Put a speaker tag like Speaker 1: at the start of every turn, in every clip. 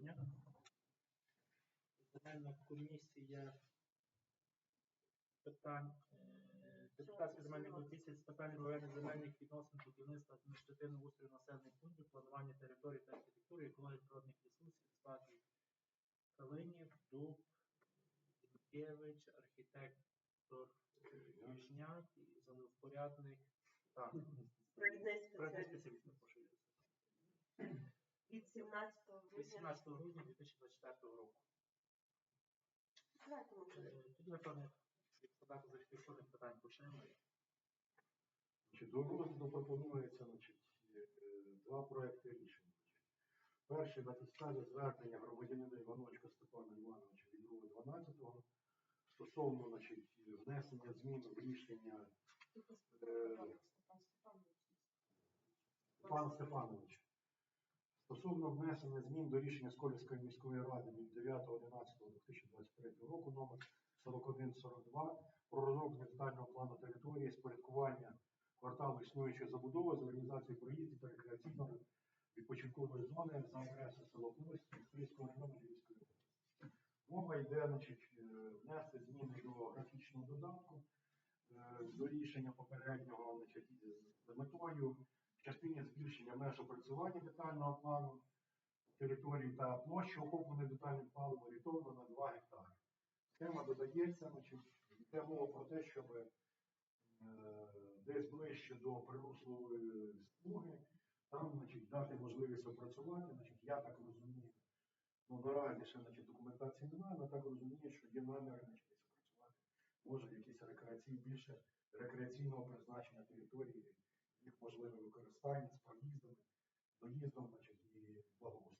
Speaker 1: Дня. Земельна комісія питань е, депутатської земельної комісії з питань регулювання земельних відносин, будівництва адміністративного устрою населених пунктів, планування території та архітектури, екології природних ресурсів, спадків Калинів, Дуб, Зінкевич, архітектор Южняк і землевпорядник. Так,
Speaker 2: Проїзний 17 грудня.
Speaker 1: 18 грудня 2024 року.
Speaker 2: Давайте ми вже.
Speaker 1: Е, Тоді, напевно, від подати з питань почнемо.
Speaker 3: Значить, До розгляду пропонується значить, е, два проекти рішень. Перший на підставі звернення громадянина Іваночка Степана Івановича від 2.12 стосовно значить, внесення змін в рішення е, пана Степановича. Стосовно внесення змін до рішення Сколівської міської ради від 9.11.2023 року номер 4142 про розроблення детального плану території спорядкування кварталу існуючої забудови з організацією проїздів та рекреаційної відпочинкової зони за адресою село Колись Київського району Львівської області. Мова йде значить, е, внести зміни до графічного додатку е, до рішення попереднього значить, з метою частині збільшення меж опрацювання детального плану території та площі охопленої детальним планом орієнтовно на 2 гектари. Схема додається, значить, йде мова про те, щоб е, десь ближче до прируслової смуги, там значить, дати можливість опрацювати. Значить, я так розумію, ну наразі ще значить, документації немає, але так розумію, що є наміри значить, опрацювати. Може якісь рекреації, більше рекреаційного призначення території, їх можливе використання з проїздами, доїздом значить, і благоустрою.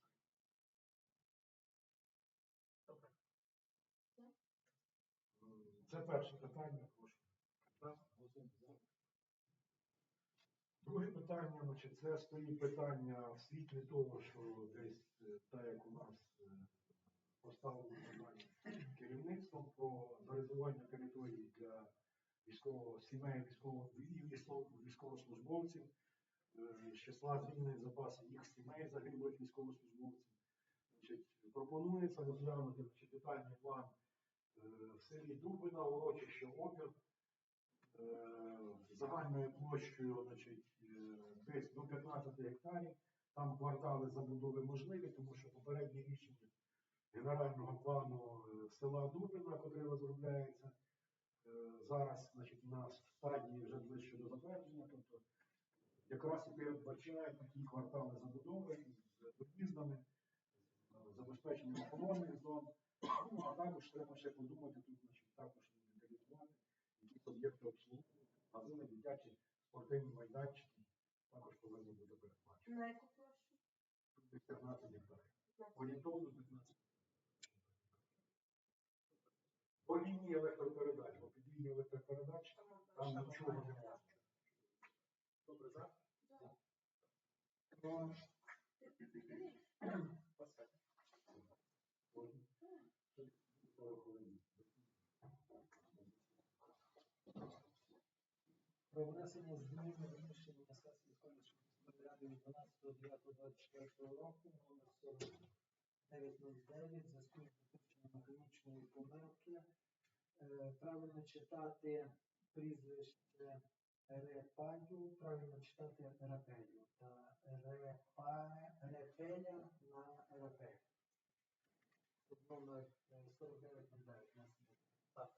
Speaker 3: Це перше питання. Друге питання, значить, це стоїть питання в світлі того, що десь е, так як у нас е, поставлено питання керівництвом про зарезервування території для військового сімей військово- військовослужбовців, е, з числа звільнених запасів їх сімей загиблих військовослужбовців. Пропонується розглянути значить, детальний план е, в селі Дубина, урочище Опір, е, загальною площею значить, десь до 15 гектарів. Там квартали забудови можливі, тому що попереднє рішення генерального плану села Дубина, який розробляється, зараз значить, у нас в стадії вже ближче до затвердження. Тобто якраз і передбачає такі квартали забудови з доїздами, з забезпеченням охоронних зон. Ну, а також треба ще подумати тут, значить, також деталізувати, якісь об'єкти обслуговування, магазини, дитячі спортивні майданчики також повинні бути передбачені.
Speaker 2: На яку площу?
Speaker 3: Тут 15 гектарів. Орієнтовно 15 По лінії електропередач, під електропередач там нічого немає.
Speaker 1: Добре, за?
Speaker 3: Ну,
Speaker 4: про внесення змін рішення Сесії Сколівської ради від 12.09.24 року номер 4909 в зв'язку з допущенням механічної помилки. Е, Правильно читати прізвище Репаю, правильно читати Репею та Репа, Репея на Репею. Тут номер е, 4909 внесення. Так.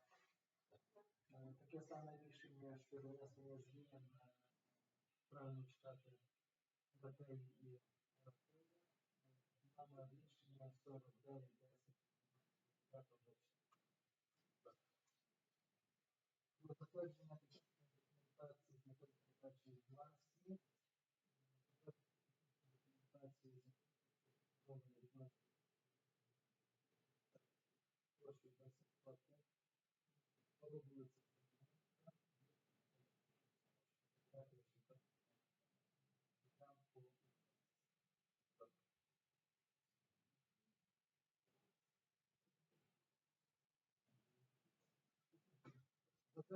Speaker 4: Е, Таке саме рішення щодо внесення змін е, правильно читати Батей і Рафея. Номер рішення 4910 Про затвердження технічної документації метою передачі власні. Документації. Площу 22 Подобається.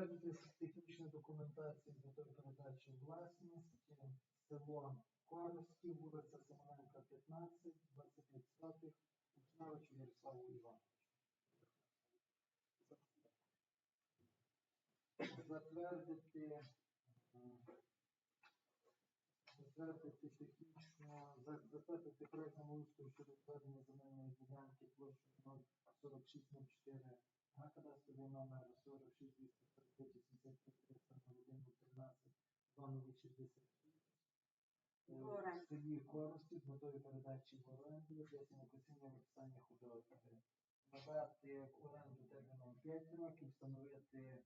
Speaker 4: Затвердити технічну документацію з метою передачі власності село Корості, вулиця Семененка, 15, 25 сотих, Кучневичу Ярославу Івановичу. Затвердити затвердити технічно, затвердити проект землеустрою щодо відведення земельної ділянки площею 04604 на кадастровий номер 46 245 83 13 2066
Speaker 2: В оренду.
Speaker 4: в селі Корості з метою передачі в оренду для сінокосіння виписання худоби. Надати в оренду терміном 5 років, встановити е,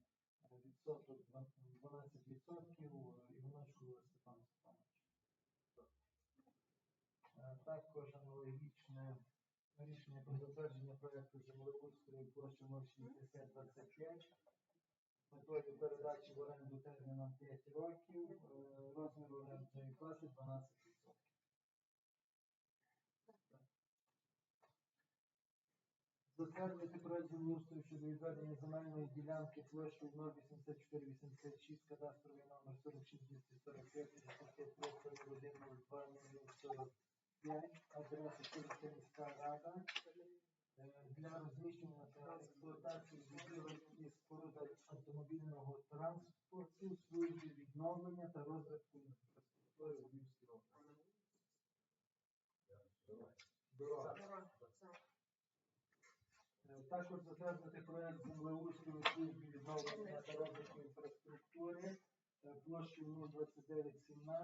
Speaker 4: відсоток два- 12% Іваночку Степану Степановичу. Е, Також аналогічне Рішення про затвердження проєкту землеустрою площі 06025 метою передачі в оренду терміном 5 років е, розміру орендної плати 12%. Затвердити проєкт землеустрою щодо відведення земельної ділянки площею 08486, кадастровий номер 4645, 45, 41, 02, 040. 5 адреси Киркинська рада для розміщення та експлуатації будівель і споруд автомобільного транспорту, служби відновлення та розвитку інфраструктури в місті Також затвердити проєкт землеустрою служби відновлення та розвитку інфраструктури площею 02917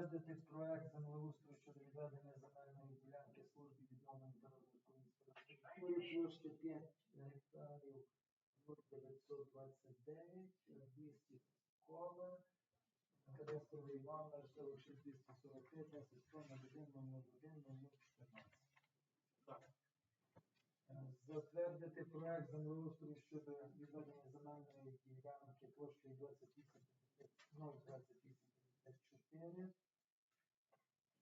Speaker 4: Затвердити проект землеустрою щодо відведення земельної ділянки служби відновлення та розвитку інфраструктури площа 5 гектарів 929, 200 коло, кадастровий номер 46 245, 10 100 1 01 014.
Speaker 1: Так.
Speaker 4: Е, Затвердити проект землеустрою щодо відведення земельної ділянки площею 28 02854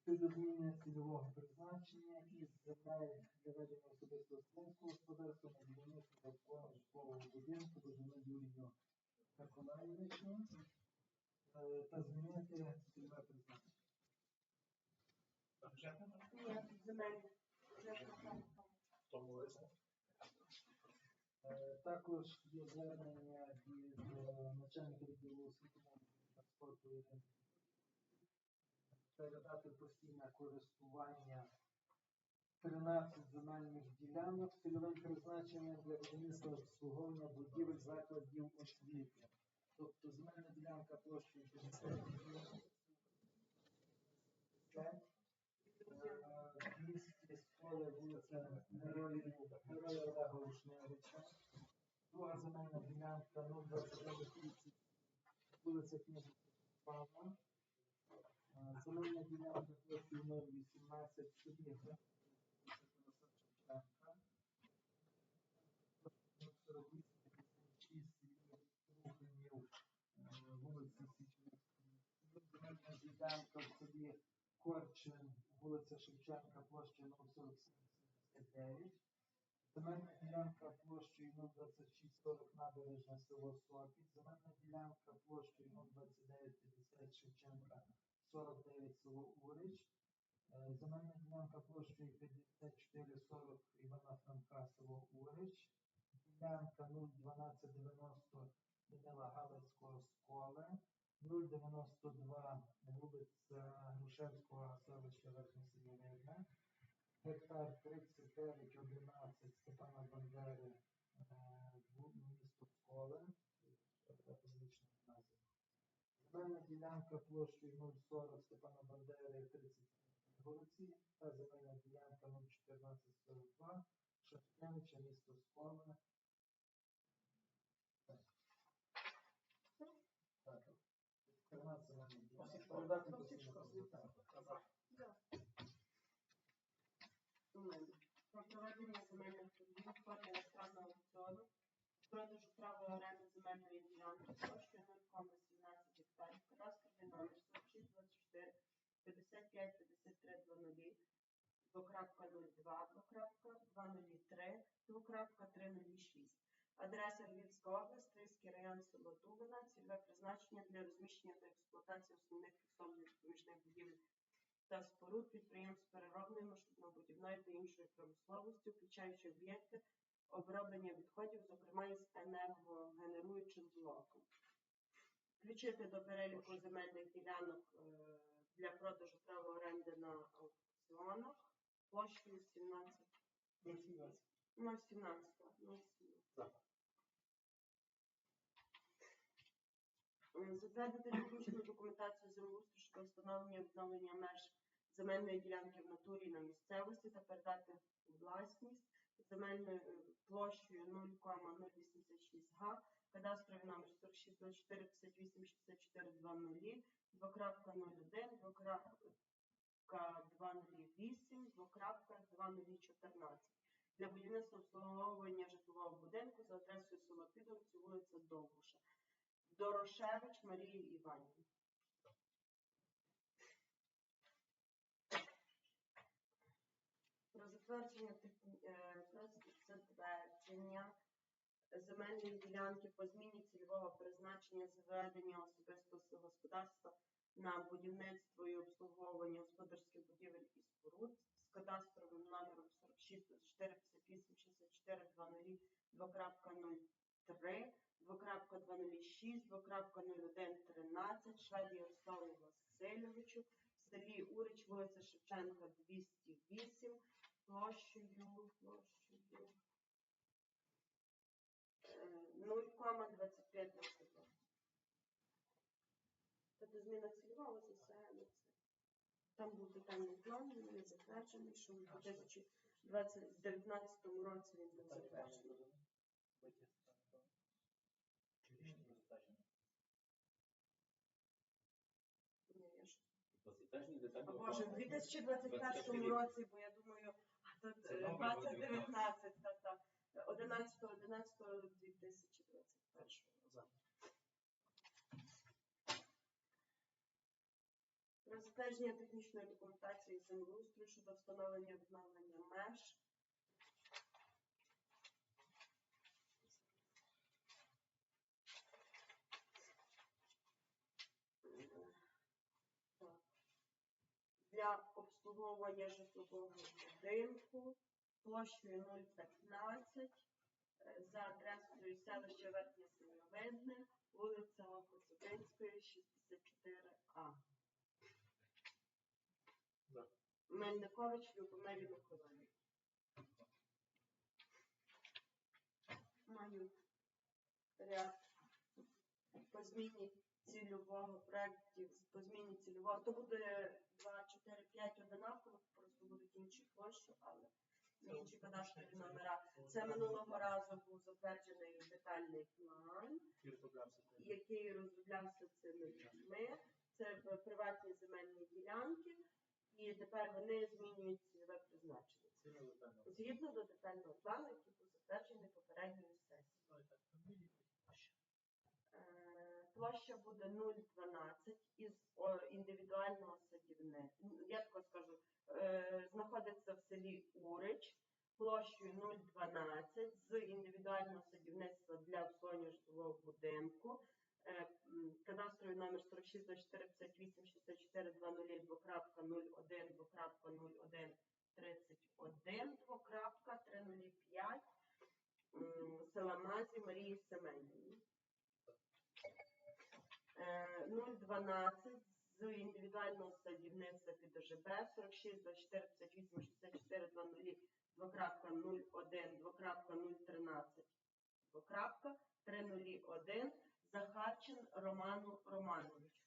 Speaker 4: щодо зміни цільового призначення із земель для ведення особистого селянського господарства на будівництво житлового будинку до земель Юрію Миколаєвичу е, та змінити цільове призначення. Е, Також є звернення від е, начальника відділу освіти та спорту. Передати постійне користування 13 земельних ділянок з цільовим призначенням для будівництва обслуговування будівель закладів освіти. Тобто земельна ділянка площею 50 Це, е, 200 школи вулиця Героя Олега Вишневича. Друга земельна ділянка 02930 вулиця Князя Павла. Земельна ділянка площею 018 собі вулиця Тараса Шевченка. 4856 Руханів, вулиця Січовицької. Земельна ділянка в селі Корчин, вулиця Шевченка, площа 04779. Земельна ділянка площею 02640 набережна село Сопіт. Земельна ділянка площею 02950 Шевченка 49 село Урич. Е, Земельна ділянка площею 5440 Івана Франка село Урич. Ділянка 01290 Данила Галицького сколе. 092 вулиця Грушевського селища Рівне. Гектар 39 11 Степана Бандери, е, місто Сколе. Земельна ділянка площею 040 Степана Бандери 30 вулиці та земельна ділянка 01442 Шевченича, місто Сколе. Так. Так. 13 земельних ділянок. Передати постійно користування.
Speaker 2: Про проведення земельних торгів, форми електронного аукціону, продажу права оренди земельної ділянки площею 0,17 гектарів, кадастровий номер 4624 55 53 00, в окремому 2.02, 2.203, 2.306. Адреса Львівська область, Стрийський район, село Дубина, цільове призначення для розміщення та експлуатації основних підсобних допоміжних будівель та споруд підприємств переробної, машинобудівної та іншої промисловості, включаючи об'єкти оброблення відходів, зокрема із енергогенеруючим блоком. Включити до переліку земельних ділянок е, для продажу права оренди на аукціонах площею 17
Speaker 1: 0,17.
Speaker 2: 0,17. 0,17. Затвердити технічну документацію землеустрою щодо встановлення відновлення меж земельної ділянки в натурі на місцевості та передати власність земельною е, площею 0,086 га, кадастровий номер 46 24 58 64 20, 2.01, 2.208, 2.2014 для будівництва обслуговування житлового будинку за адресою село Підовці, вулиця Довбуша. Дорошевич Марії Іванівни. Про затвердження техні- е, затвердження земельної ділянки по зміні цільового призначення зведення особистого господарства на будівництво і обслуговування господарських будівель і споруд з кадастровим номером 46 24 58 64 20 2.03, 2.206, 2.01 13 Шведі Ярославу Васильовичу в селі Урич, вулиця Шевченка 208, площею, площею 0,25 на секунду. Тобто зміна цільового за все на це. Там був детальний план, він не затверджений, що в 2019 році він був затверджений. Боже, в 2021 році, бо я думаю, а тут
Speaker 1: Це
Speaker 2: е,
Speaker 1: новий
Speaker 2: 2019, та, та, 11, 11, 2021.
Speaker 1: За.
Speaker 2: Про затвердження технічної документації землеустрою щодо встановлення відновлення меж. Для обслуговування житлового будинку площею 015 е, за адресою селище Верхнє Синьовидне, вулиця Коцюбинської, 64А.
Speaker 1: За.
Speaker 2: Мельникович Любомирі Миколаївні. Маю ряд по зміні цільового проєктів, по зміні цільового. То буде 2, 4, 5 одинакових, просто будуть інші площі, але інші кадастрові номера. Це минулого разу був затверджений детальний план який розроблявся цими людьми. Це приватні земельні ділянки, і тепер вони змінюють цільове призначення. Згідно до детального плану, який був затверджений попередньою сесією. Площа буде 0,12 із індивідуального садівництва. Я тако скажу, е, знаходиться в селі Урич площею 0,12 з індивідуального садівництва для обслуговування житлового будинку. Е, Кадастровий номер 46 24 58 64 20 2.01 2.01 31 2.305 села Мазі Марії Семенівні. Е, 012 з індивідуального садівництва під ОЖБ 46 24 58 64 20 2.01 2.013 2.301 Захарчин Роману Романовичу.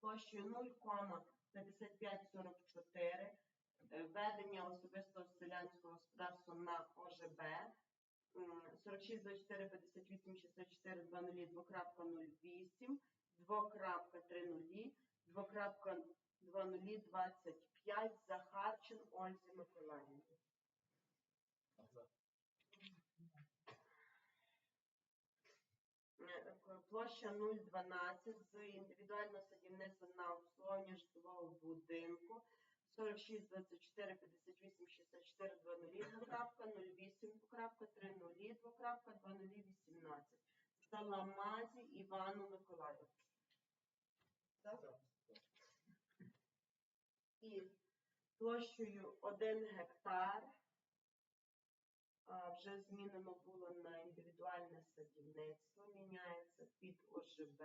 Speaker 2: Площею 0,5544 е, ведення особистого селянського господарства на ОЖБ м, 46 24 58 64 20 2.08 2.30 2.2025 Захарчин Ользі Миколаївні. Е, Площа 012 з індивідуального садівництва на обслуговування житлового будинку 46, 24, 58, 64, 00, двокрапка, 08, двокрапка, 30, двокрапка, 2018. Саламазі Івану Миколаївичу. Так? І площею 1 гектар вже змінено було на індивідуальне садівництво, міняється під ОЖБ,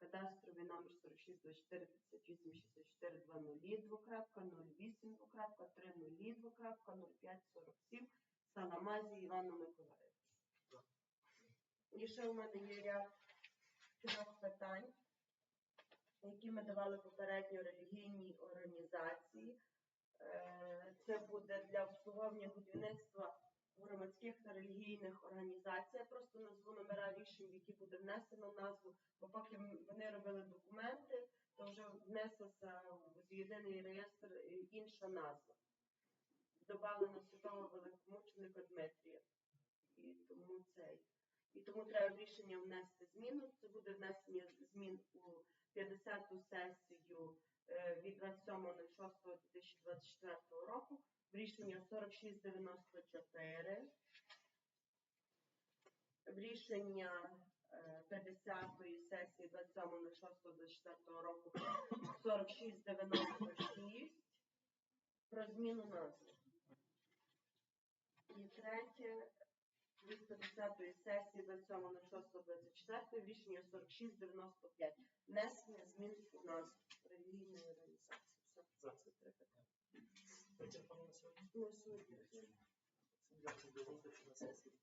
Speaker 2: кадастровий номер 46 24 58 64 20 двокрапка 08 двокрапка 30 двокрапка 05 47 Саламазі Івану Миколаївичу. І ще у мене є ряд трьох питань, які ми давали попередньо релігійній організації. Е, Це буде для обслуговування будівництва громадських та релігійних організацій. Я просто назву номера рішень, в які буде внесено назву, бо поки вони робили документи, то вже внеслася в єдиний реєстр інша назва. Добавлено святого великомученика Дмитрія. І тому цей. І тому треба рішення внести зміну. Це буде внесення змін у 50-ту сесію е, від 27.06.2024 року рішення 4694, в рішення е, 50-ї сесії 27.06.24 року 4696 про зміну назви. І третє 250-ї сесії 27.06.24 рішення 4695 внесення змін у назву релігійної організації. Все, це три питання.
Speaker 1: Вичерпано на сьогодні.
Speaker 2: Ну, сьогодні.
Speaker 1: Дякую за зустріч на сесії.